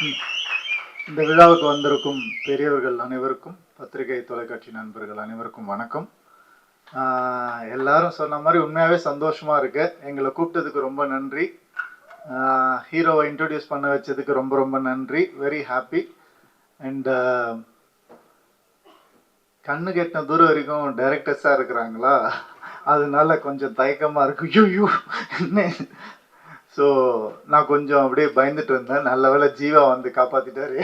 இந்த விழாவுக்கு வந்திருக்கும் பெரியவர்கள் அனைவருக்கும் பத்திரிகை தொலைக்காட்சி நண்பர்கள் அனைவருக்கும் வணக்கம். எல்லாரும் சொன்ன மாதிரி உண்மையாகவே சந்தோஷமா இருக்கு. எங்களை கூப்பிட்டதுக்கு ரொம்ப நன்றி. ஹீரோவை இன்ட்ரடியூஸ் பண்ண வச்சதுக்கு ரொம்ப ரொம்ப நன்றி. வெரி ஹாப்பி அண்ட் கண்ணு கெட்டின தூரம் வரைக்கும் டைரக்டர்ஸாக இருக்கிறாங்களா? அதனால கொஞ்சம் தயக்கமாக இருக்கு. யூ யூ ஸோ நான் கொஞ்சம் அப்படியே பயந்துட்டு இருந்தேன். நல்ல வேலை ஜீவா வந்து காப்பாத்திட்டாரு.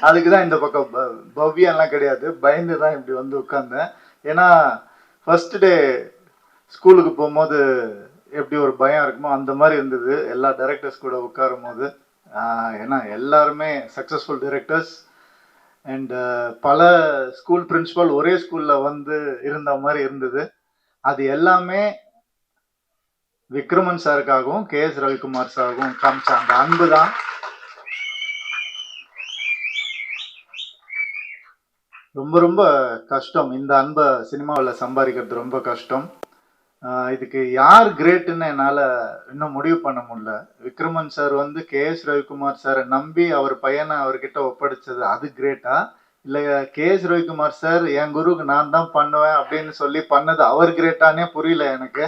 அதுக்கு தான் இந்த பக்கம் ப- பவ்யாலாம் கிடையாது. பயந்து தான் இப்படி வந்து உட்காந்தேன் ஏன்னா ஃபர்ஸ்ட் டே ஸ்கூலுக்கு போகும்போது எப்படி ஒரு பயம் இருக்குமோ அந்த மாதிரி இருந்தது. எல்லா டைரக்டர்ஸ் கூட உட்காரும் போது ஏன்னா எல்லாருமே சக்ஸஸ்ஃபுல் டைரக்டர்ஸ் அண்டு பல ஸ்கூல் பிரின்சிபல் ஒரே ஸ்கூலில் வந்து இருந்த மாதிரி இருந்தது. அது எல்லாமே விக்ரமன் சாருக்காகவும் கே எஸ் ரவிக்குமார் சாருக்கும் காமிச்ச அந்த அன்பு தான் ரொம்ப ரொம்ப கஷ்டம். இந்த அன்பை சினிமாவில் சம்பாதிக்கிறது ரொம்ப கஷ்டம். இதுக்கு யார் கிரேட்டுன்னு என்னால் இன்னும் முடிவு பண்ண முடியல. விக்ரமன் சார் வந்து கே எஸ் ரவிக்குமார் சாரை நம்பி அவர் பையனை அவர்கிட்ட ஒப்படைச்சது அது கிரேட்டா? இல்லை கே எஸ் ரவிக்குமார் சார் என் குருவுக்கு நான் தான் பண்ணுவேன் அப்படின்னு சொல்லி பண்ணது அவர் கிரேட்டானே புரியல எனக்கு.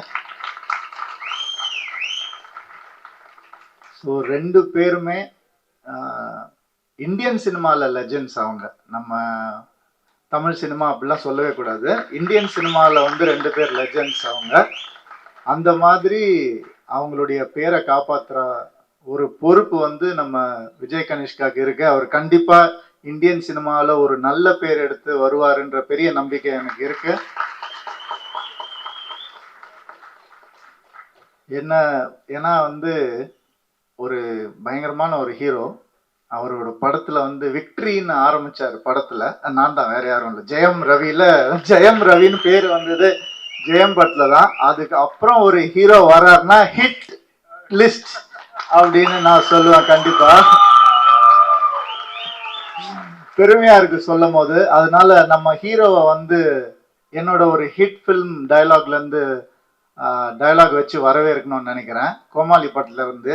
ஸோ ரெண்டு பேருமே இந்தியன் சினிமாவில் லெஜெண்ட்ஸ் அவங்க. நம்ம தமிழ் சினிமா அப்படிலாம் சொல்லவே கூடாது. இந்தியன் சினிமாவில் வந்து ரெண்டு பேர் லெஜெண்ட்ஸ் அவங்க. அந்த மாதிரி அவங்களுடைய பேரை காப்பாற்றுற ஒரு பொறுப்பு வந்து நம்ம விஜய் கனிஷ்காக்கு இருக்கு. அவர் கண்டிப்பாக இந்தியன் சினிமாவில் ஒரு நல்ல பேர் எடுத்து வருவாருன்ற பெரிய நம்பிக்கை எனக்கு இருக்கு. என்ன ஏன்னா வந்து ஒரு பயங்கரமான ஒரு ஹீரோ அவரோட படத்துல வந்து விக்ட்ரின்னு ஆரம்பிச்சாரு படத்துல. நான் தான் வேற யாரும் இல்லை. ஜெயம் ரவியில ஜெயம் ரவின்னு பேர் வந்தது ஜெயம் பட்ல தான். அதுக்கு அப்புறம் ஒரு ஹீரோ வர்றாருன்னா ஹிட் லிஸ்ட் அப்படின்னு நான் சொல்லுவேன் கண்டிப்பா. பெருமையா இருக்கு சொல்லும் போது அதனால நம்ம ஹீரோவை வந்து என்னோட ஒரு ஹிட் ஃபிலிம் டைலாக்ல இருந்து டயலாக் வச்சு வரவேற்கணும்னு நினைக்கிறேன். கோமாளி படத்துல இருந்து.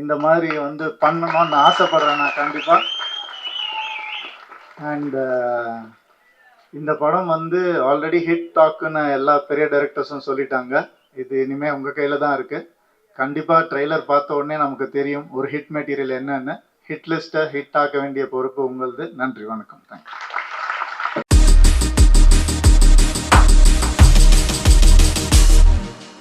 இந்த மாதிரி வந்து பண்ணணும்னு ஆசைப்படுறேன் நான் கண்டிப்பாக அண்ட் uh, இந்த படம் வந்து ஆல்ரெடி ஹிட் டாக்குன்னு எல்லா பெரிய டைரக்டர்ஸும் சொல்லிட்டாங்க. இது இனிமேல் உங்கள் கையில் தான் இருக்குது கண்டிப்பாக ட்ரெய்லர் பார்த்த உடனே நமக்கு தெரியும் ஒரு ஹிட் மெட்டீரியல் என்னென்னு. ஹிட் லிஸ்ட்டை ஹிட் ஆக்க வேண்டிய பொறுப்பு உங்களது. நன்றி வணக்கம். தேங்க்யூ